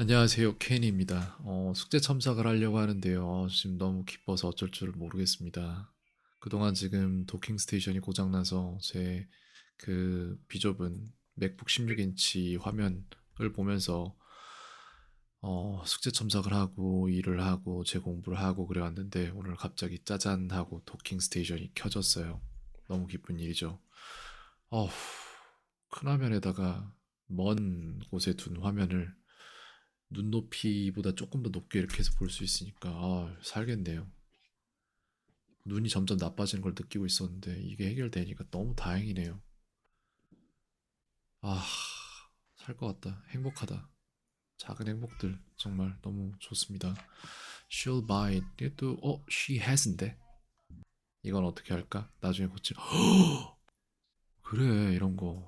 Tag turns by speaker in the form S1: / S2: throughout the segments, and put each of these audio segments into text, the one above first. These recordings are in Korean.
S1: 안녕하세요. 켄입니다. 어, 숙제 첨삭을 하려고 하는데요. 어, 지금 너무 기뻐서 어쩔 줄을 모르겠습니다. 그동안 지금 도킹 스테이션이 고장나서 제 그 비좁은 맥북 16인치 화면을 보면서 어, 숙제 첨삭을 하고 일을 하고 제 공부를 하고 그래 왔는데 오늘 갑자기 짜잔 하고 도킹 스테이션이 켜졌어요. 너무 기쁜 일이죠. 어후, 큰 화면에다가 먼 곳에 둔 화면을 눈높이보다 조금 더 높게 이렇게 해서 볼 수 있으니까 아, 살겠네요. 눈이 점점 나빠지는 걸 느끼고 있었는데 이게 해결되니까 너무 다행이네요. 아, 살 것 같다. 행복하다. 작은 행복들 정말 너무 좋습니다. She'll buy it. 이것도 어, she hasn't. 이건 어떻게 할까? 나중에 고치. 그래, 이런 거.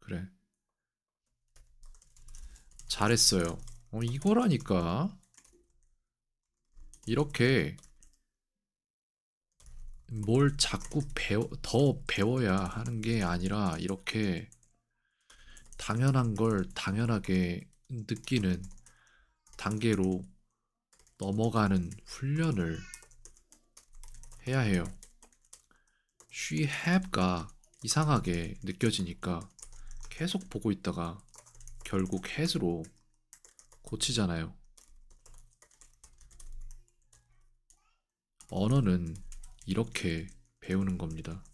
S1: 그래. 잘했어요. 어, 이거라니까. 이렇게 뭘 자꾸 배워, 더 배워야 하는 게 아니라 이렇게 당연한 걸 당연하게 느끼는 단계로 넘어가는 훈련을 해야 해요. She have가 이상하게 느껴지니까 계속 보고 있다가 결국 has로 고치잖아요. 언어는 이렇게 배우는 겁니다.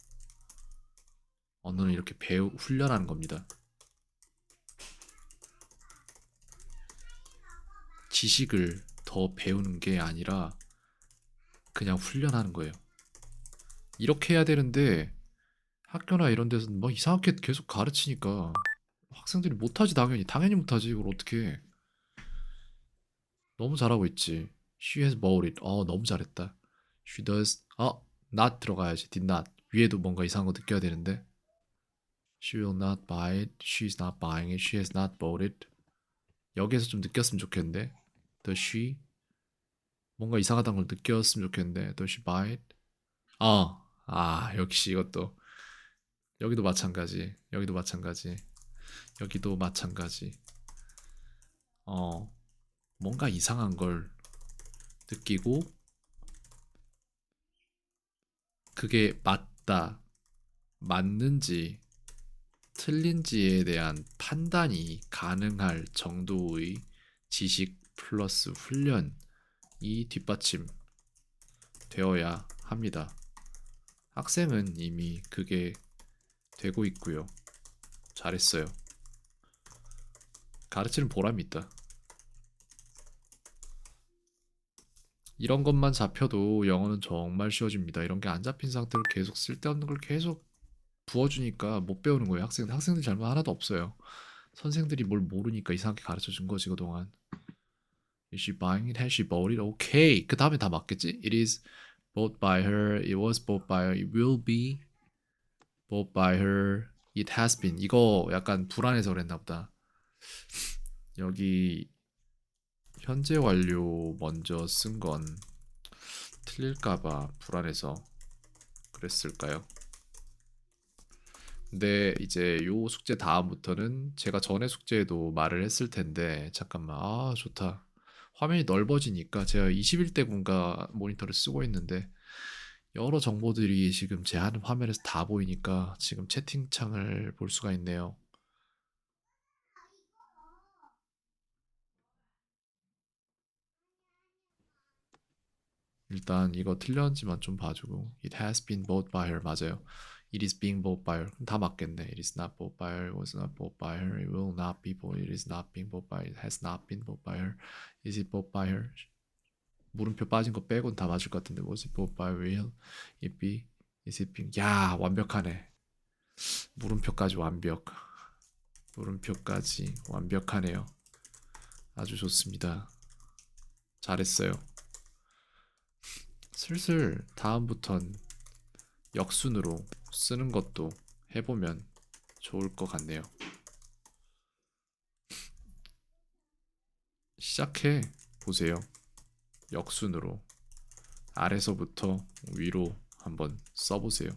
S1: 언어는 이렇게 배우, 훈련하는 겁니다. 지식을 더 배우는 게 아니라 그냥 훈련하는 거예요. 이렇게 해야 되는데 학교나 이런 데서는 뭐 이상하게 계속 가르치니까 학생들이 못하지 당연히 당연히 못하지 이걸 어떻게 해. 너무 잘하고 있지. She has bought it. 어 너무 잘했다. She does. 어 not 들어가야지. did not. 위에도 뭔가 이상한 거 느껴야 되는데. She will not buy it. She's not buying it. She has not bought it. 여기에서 좀 느꼈으면 좋겠는데. Does she? 뭔가 이상하다는 걸 느꼈으면 좋겠는데. Does she buy it? 아, 아 역시 이것도 여기도 마찬가지. 여기도 마찬가지. 여기도 마찬가지. 어, 뭔가 이상한 걸 느끼고 그게 맞다, 맞는지, 틀린지에 대한 판단이 가능할 정도의 지식 플러스 훈련이 뒷받침 되어야 합니다. 학생은 이미 그게 되고 있고요. 잘했어요. 가르치는 보람이 있다. 이런 것만 잡혀도 영어는 정말 쉬워집니다. 이런 게 안 잡힌 상태로 계속 쓸데없는 걸 계속 부어주니까 못 배우는 거예요. 학생들 학생들 잘못 하나도 없어요. 선생들이 뭘 모르니까 이상하게 가르쳐 준 거지 그동안. Is she buying it? Has she bought it? Okay. 그 다음에 다 맞겠지? It is bought by her. It was bought by her. It will be bought by her. It has been. 이거 약간 불안해서 그랬나 보다. 여기 현재 완료 먼저 쓴 건 틀릴까봐 불안해서 그랬을까요? 근데 이제 요 숙제 다음부터는 제가 전에 숙제에도 말을 했을 텐데 잠깐만 아 좋다 화면이 넓어지니까 제가 21대 공가 모니터를 쓰고 있는데 여러 정보들이 지금 제 하는 화면에서 다 보이니까 지금 채팅창을 볼 수가 있네요. 일단 이거 틀렸는지만 좀 봐주고 It has been bought by her 맞아요. It is being bought by her 다 맞겠네. It is not bought by her. Was not bought by her. It will not be bought. It is not being bought by. It has not been bought by her. Is it bought by her? 물음표 빠진 거 빼고는 다 맞을 것 같은데 Was it bought by will it be? Is it being? 야 완벽하네. 물음표까지 완벽. 물음표까지 완벽하네요. 아주 좋습니다. 잘했어요. 슬슬 다음부턴 역순으로 쓰는 것도 해보면 좋을 것 같네요. 시작해 보세요. 역순으로 아래서부터 위로 한번 써보세요.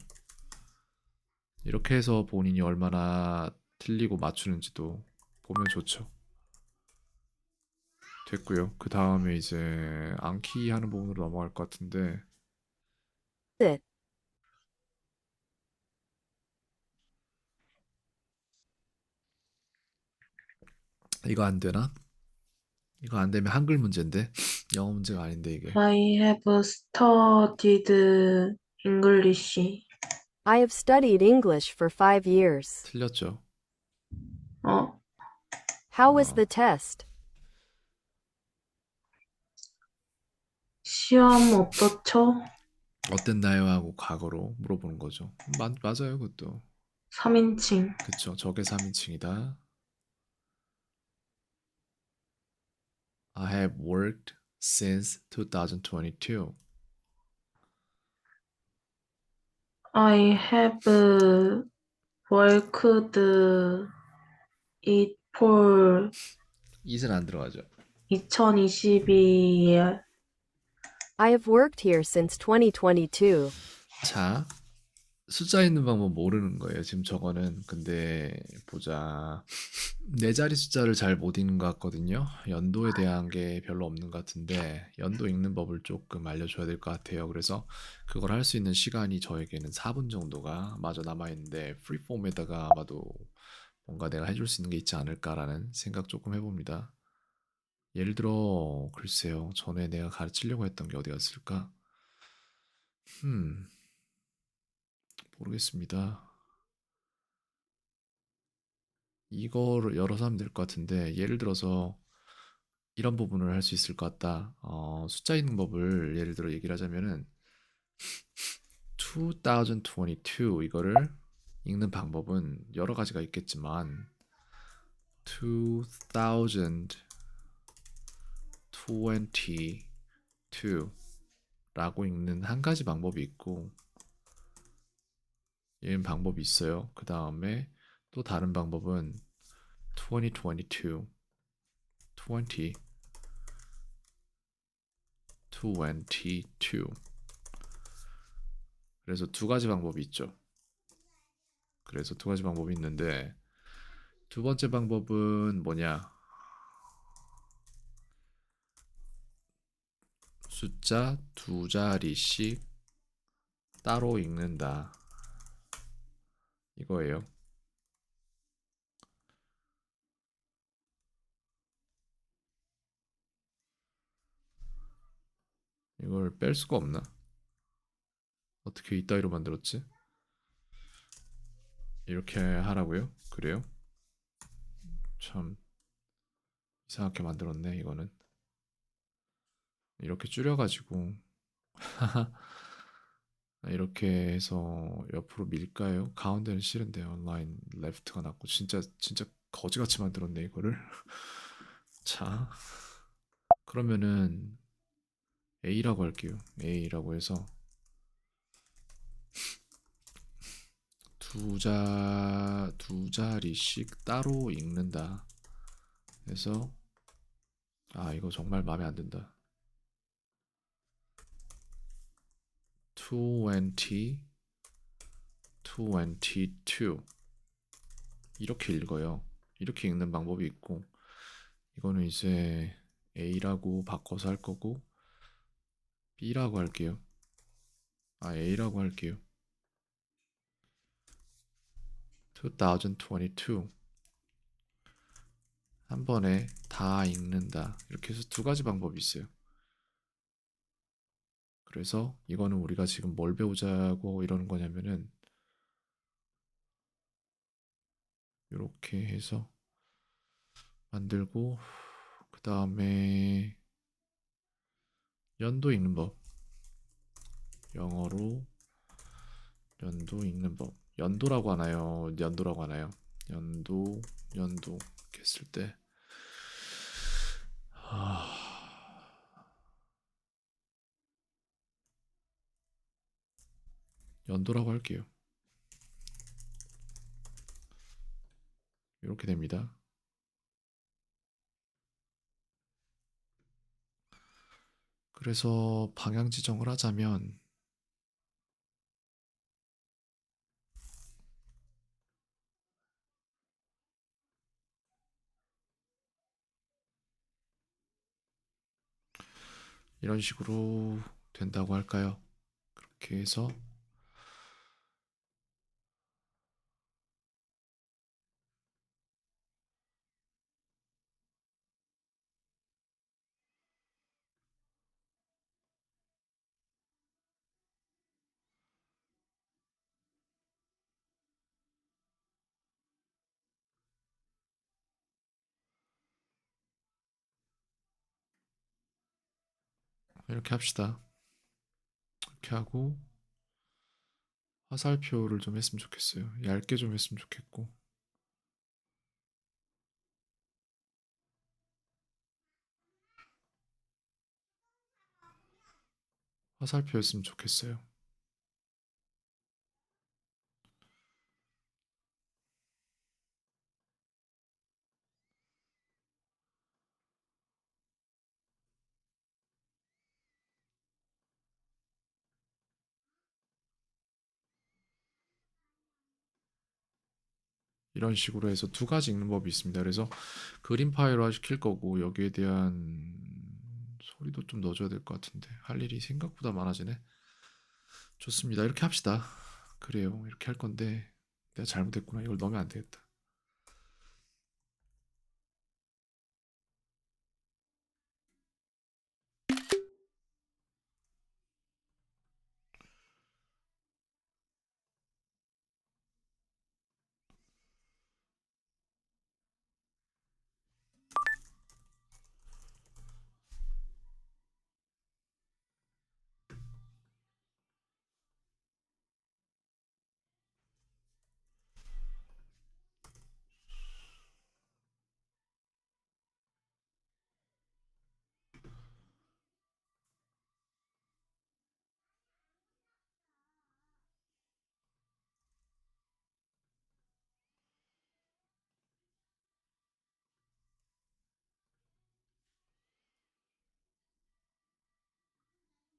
S1: 이렇게 해서 본인이 얼마나 틀리고 맞추는지도 보면 좋죠. 됐고요. 그 다음에 이제 암기 하는 부분으로 넘어갈 것 같은데
S2: sit,
S1: 이거 안 되나? 이거 안 되면 한글 문제인데 영어 문제가 아닌데 이게
S3: I have studied English.
S2: I have studied English for five years.
S1: 틀렸죠.
S3: 어,
S2: How was
S1: 어.
S2: the test?
S3: 시험 어떻죠?
S1: 어땠나요? 하고 과거로 물어보는 거죠. 마, 맞아요, 그것도.
S3: 3인칭.
S1: 그쵸. 저게 3인칭이다. I have worked since 2022.
S3: I have worked it for
S1: 이는 안 들어가죠.
S3: 2022에
S2: I have worked here since 2022.
S1: 자, 숫자 있는 방법 모르는 거예요. 지금 저거는. 근데 보자. 네 자리 숫자를 잘 못 읽는 것 같거든요. 연도에 대한 게 별로 없는 것 같은데 연도 읽는 법을 조금 알려줘야 될 것 같아요. 그래서 그걸 할 수 있는 시간이 저에게는 4분 정도가 마저 남아 있는데 프리폼에다가 아마도 뭔가 내가 해줄 수 있는 게 있지 않을까라는 생각 조금 해봅니다. 예를 들어 글쎄요. 전에 내가 가르치려고 했던 게 어디가 있을까? 음... 모르겠습니다. 이거를 열어서 하면 될 것 같은데 예를 들어서 이런 부분을 할 수 있을 것 같다. 어, 숫자 있는 법을 예를 들어 얘기를 하자면은 2022 이거를 읽는 방법은 여러 가지가 있겠지만 2022 라고 읽는 한 가지 방법이 있고 이런 방법이 있어요. 그 다음에 또 다른 방법은 2022 20 22 그래서 두 가지 방법이 있죠. 그래서 두 가지 방법이 있는데 두 번째 방법은 뭐냐? 숫자 두 자리씩 따로 읽는다. 이거예요. 이걸 뺄 수가 없나? 어떻게 이따위로 만들었지? 이렇게 하라고요? 그래요? 참 이상하게 만들었네 이거는 이렇게 줄여가지고 이렇게 해서 옆으로 밀까요? 가운데는 싫은데 온라인 레프트가 낫고 진짜 진짜 거지같이 만들었네 이거를. 자 그러면은 A라고 할게요. A라고 해서 두 자, 두 자리씩 따로 읽는다 해서 아 이거 정말 마음에 안 든다 20, 22 이렇게 읽어요. 이렇게 읽는 방법이 있고 이거는 이제 A라고 바꿔서 할 거고 B라고 할게요. 아 A라고 할게요. 2022 한 번에 다 읽는다. 이렇게 해서 두 가지 방법이 있어요. 그래서 이거는 우리가 지금 뭘 배우자고 이러는 거냐면은 이렇게 해서 만들고 그 다음에 연도 읽는 법. 영어로 연도 읽는 법. 연도라고 하나요? 연도라고 하나요? 연도 연도. 했을 때 연도라고 할게요. 이렇게 됩니다. 그래서 방향 지정을 하자면 이런 식으로 된다고 할까요? 그렇게 해서 이렇게 합시다. 이렇게 하고 화살표를 좀 했으면 좋겠어요. 얇게 좀 했으면 좋겠고. 화살표였으면 좋겠어요. 이런 식으로 해서 두 가지 읽는 법이 있습니다. 그래서 그림 파일화 시킬 거고 여기에 대한 소리도 좀 넣어줘야 될 것 같은데 할 일이 생각보다 많아지네. 좋습니다. 이렇게 합시다. 그래요. 이렇게 할 건데 내가 잘못했구나. 이걸 넣으면 안 되겠다.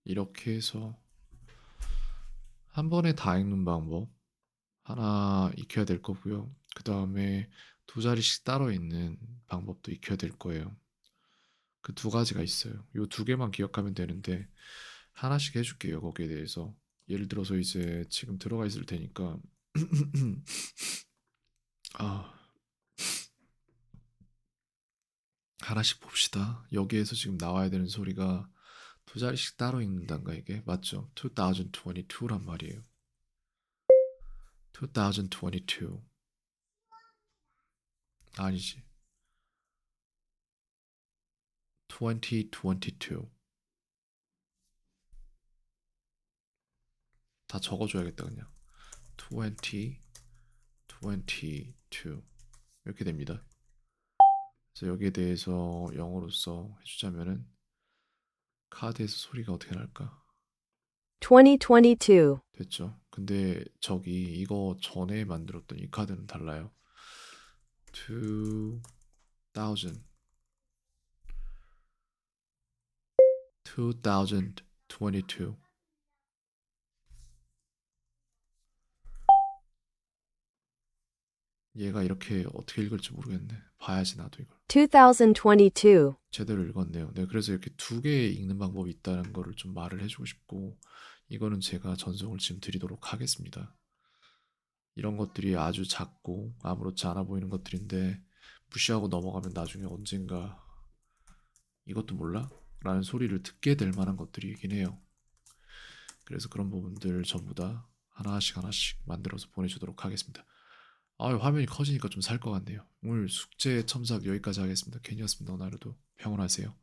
S1: 이렇게 해서 한 번에 다 읽는 방법 하나 익혀야 될 거고요. 그 다음에 두 자리씩 따로 있는 방법도 익혀야 될 거예요. 그 두 가지가 있어요. 요 두 개만 기억하면 되는데 하나씩 해줄게요. 거기에 대해서 예를 들어서 이제 지금 들어가 있을 테니까 아 하나씩 봅시다. 여기에서 지금 나와야 되는 소리가 두 자리씩 따로 읽는단가 이게 맞죠? 2022란 말이에요. 2022 아니지 2022 다 적어줘야겠다 그냥 20 22 이렇게 됩니다. 그래서 여기에 대해서 영어로서 해주자면은 카드에서 소리가 어떻게 날까?
S2: 2022,
S1: 됐죠. 근데 저기 이거 전에 만들었던 이 카드는 달라요. 2000 2022 얘가 이렇게 어떻게 읽을지 모르겠네. 봐야지 나도 이걸.
S2: 2022,
S1: 제대로 읽었네요. 네, 그래서 이렇게 두개 읽는 방법이 있다는 거를 좀 말을 해주고 싶고, 이거는 제가 전송을 지금 드리도록 하겠습니다. 이런 것들이 아주 작고 아무렇지 않아 보이는 것들인데, 무시하고 넘어가면 나중에 언젠가 이것도 몰라? 라는 소리를 듣게 될 만한 것들이긴 해요. 그래서 그런 부분들 전부 다 하나씩 하나씩 만들어서 보내주도록 하겠습니다. 아, 화면이 커지니까 좀 살 것 같네요. 오늘 숙제 첨삭 여기까지 하겠습니다. 괜히였습니다. 오늘도 평온하세요.